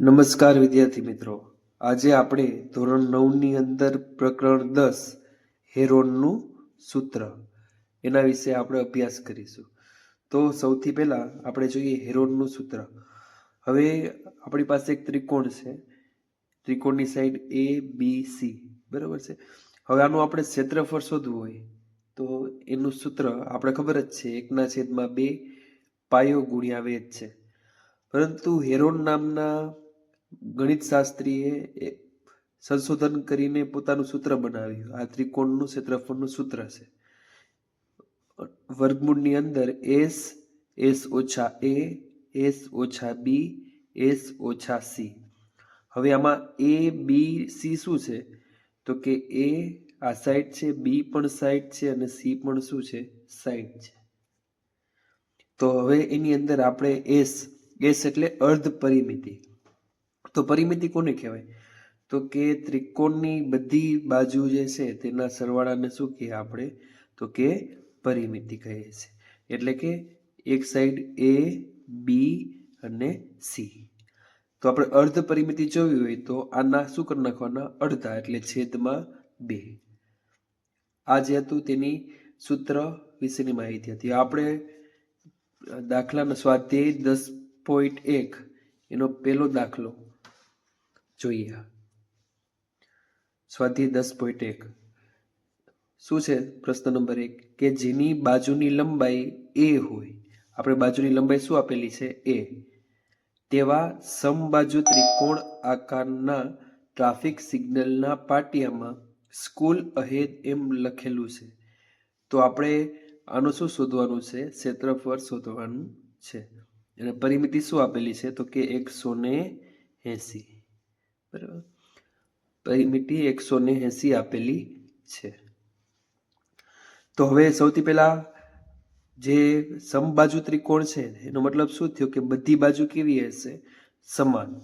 નમસ્કાર વિદ્યાર્થી મિત્રો. આજે આપણે ધોરણ નવની અંદર પ્રકરણ દસ, હેરોનનું સૂત્ર, એના વિશે આપણે અભ્યાસ કરીશું. તો સૌથી પહેલાં આપણે જોઈએ હેરોનનું સૂત્ર. હવે આપણી પાસે એક ત્રિકોણ છે. ત્રિકોણની સાઈડ એ બી સી બરાબર છે? હવે આનું આપણે ક્ષેત્રફળ શોધવું હોય, તો એનું સૂત્ર આપણે ખબર જ છે, એકના છેદમાં બે પાયો ગુણ્યા વેદ છે. પરંતુ હેરોન નામના ગણિત શાસ્ત્રીએ સંશોધન કરીને પોતાનું સૂત્ર બનાવ્યું. આ ત્રિકોણનું ક્ષેત્રફળનું સૂત્ર છે. વર્ગમૂળની અંદર એસ એસ ઓછા એ, એસ ઓછા બી, એસ ઓછા સી. હવે આમાં એ, બી, સી શું છે? તો કે એ આ સાઈડ છે, બી પણ સાઈડ છે અને સી પણ શું છે? સાઈડ છે. તો હવે એની અંદર આપણે એસ એસ એટલે અર્ધ પરિમિતિ. તો પરિમિતિ કોને કહેવાય? તો કે ત્રિકોણની બધી બાજુ જે છે તેના સરવાળાને શું કહીએ આપણે? તો કે પરિમિતિ કહીએ છીએ. એટલે કે એક સાઈડ એ બી અને સી તો આપણે અર્ધ પરિમિતિ જોવી હોય તો આના શું કરી નાખવાના? અડધા એટલે છેદમાં બે. આ જે હતું તેની સૂત્ર વિશેની માહિતી હતી. આપણે દાખલાના સ્વાધ્યાય દસ પોઈન્ટ એક, એનો પહેલો દાખલો જોઈએ. સ્વાધ્યાય દસ પોઈન્ટ એક. શું છે પ્રશ્ન નંબર એક? કે જેની બાજુની લંબાઈ એ હોય. આપણે બાજુની લંબાઈ શું આપેલી છે? એ તેવા સમબાજુ ત્રિકોણ આકારના ટ્રાફિક સિગ્નલના પાટિયામાં સ્કૂલ અહેદ એમ લખેલું છે. તો આપણે આનું શું શોધવાનું છે? ક્ષેત્રફળ શોધવાનું છે. અને પરિમિતિ શું આપેલી છે? તો કે એકસો ને એંસી. બરાબર. પરિમિતિ એકસો ને એંસી આપેલી છે. તો હવે સૌથી પહેલા જે સમબાજુ ત્રિકોણ છે એનો મતલબ શું થયો કે બધી બાજુ કેવી હશે? સમાન.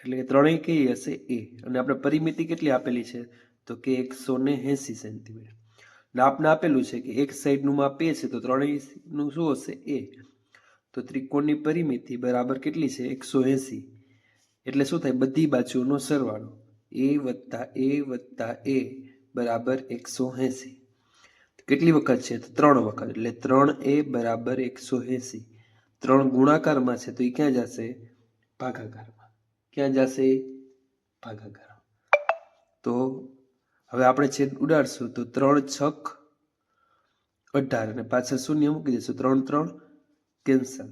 એટલે કે ત્રણેય કેવી હશે? એ. અને આપણે પરિમિતિ કેટલી આપેલી છે? તો કે એકસો ને એંસી સેન્ટીમીટર. ને આપને આપેલું છે કે એક સાઈડનું માપ એ છે, તો ત્રણેયનું શું હશે? એ. તો ત્રિકોણની પરિમિતિ બરાબર કેટલી છે? એકસો એંસી એટલે શું થાય? બધી બાજુઓનો સરવાળો એ વત્તા એ વત્તા એ બરાબર એકસો એંસી. કેટલી વખત છે? તો ત્રણ વખત. એટલે ત્રણ એ બરાબર એકસો એંસી. ત્રણ ગુણાકારમાં છે તો એ ક્યાં જશે? ભાગાકારમાં. ક્યાં જશે? ભાગાકારમાં. તો હવે આપણે છેદ ઉડાડશું. તો ત્રણ છક અઢાર અને પાછળ શૂન્ય મૂકી દઈશું. ત્રણ ત્રણ કેન્સલ.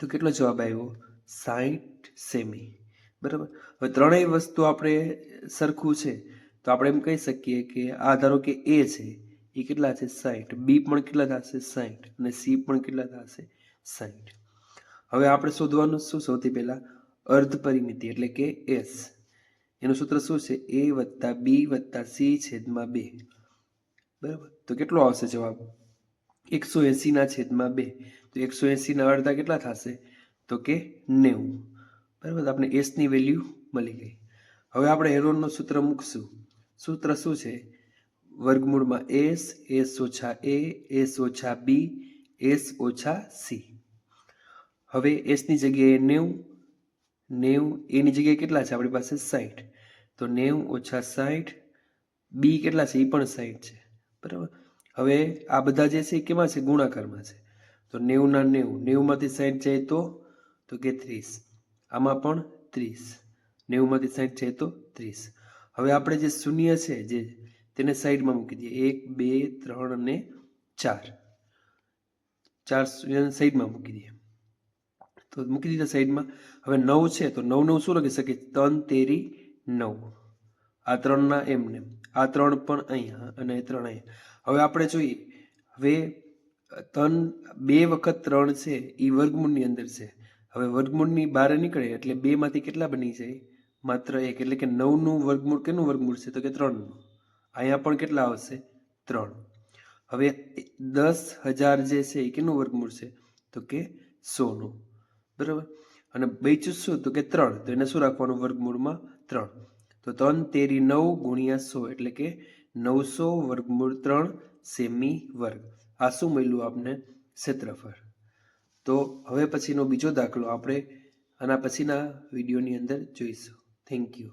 તો કેટલો જવાબ આવ્યો? સાઠ સેમી. બરાબર? હવે ત્રણેય વસ્તુ આપણે સરખું છે, તો આપણે એમ કહી શકીએ કે આ ધારો કે એ છે, એ કેટલા છે? સાઠ બી પણ કેટલા થશે? સાઠ અને સી પણ કેટલા થશે? સાઠ હવે આપણે શોધવાનું શું સૌથી પહેલાં? અર્ધ પરિમિતિ એટલે કે એસ. એનું સૂત્ર શું છે? એ વત્તા બી વત્તા સી છેદમાં બે. બરાબર? તો કેટલો આવશે જવાબ? એકસો એંસીના છેદમાં બે. તો એકસો એંસીના અડધા કેટલા થશે? તો કે નેવું. બરાબર? આપણે એસની વેલ્યુ મળી ગઈ. હવે આપણે હેરોનનું સૂત્ર મૂકશું. સૂત્ર શું છે? વર્ગમૂળમાં એસ એસ ઓછા એ એસ ઓછા બી એસ ઓછા સી હવે એસની જગ્યાએ નેવું. નેવું એની જગ્યાએ કેટલા છે? આપણી પાસે સાઠ તો નેવું ઓછા સાઠ બી કેટલા છે? એ પણ સાઠ છે. બરાબર? હવે આ બધા જે છે એ કેમાં છે? ગુણાકારમાં છે. તો નેવુંના નેવું. નેવુંમાંથી સાઠ જાય તો તો કે ત્રીસ. આમાં પણ ત્રીસ. નેવુંમાંથી સાઠ છે તો ત્રીસ. હવે આપણે જે શૂન્ય છે જે તેને સાઈડમાં મૂકી દઈએ. એક, બે, ત્રણ અને ચાર. ચાર શૂન્યને સાઈડમાં મૂકી દઈએ. તો મૂકી દીધા સાઈડમાં. હવે નવ છે તો નવ નવ શું લખી શકીએ? ત્રણ, તેરી, નવ. આ ત્રણના એમને. આ ત્રણ પણ અહીંયા અને ત્રણ અહીંયા. હવે આપણે જોઈએ. હવે ત્રણ, બે વખત ત્રણ છે એ વર્ગમૂળની અંદર છે. હવે વર્ગમૂળની બહાર નીકળે એટલે બેમાંથી કેટલા બની જાય? માત્ર એક, એટલે કે નવનું વર્ગમૂળ કેનું વર્ગમૂળ છે? તો કે ત્રણનું. અહીંયા પણ કેટલા આવશે? ત્રણ. હવે દસ હજાર જે છે એ કેનું વર્ગમૂળ છે? તો કે સોનું. બરાબર? અને બેચું શું? તો કે ત્રણ. તો એને શું રાખવાનું વર્ગમૂળમાં? ત્રણ. તો ત્રણ તેરી નવ ગુણ્યા સો, એટલે કે નવસો વર્ગમૂળ ત્રણ સેમી વર્ગ. આ શું મળ્યું આપને? ક્ષેત્રફળ. તો હવે પછીનો બીજો દાખલો આપણે આના પછીના વિડીયોની અંદર જોઈશું. Thank you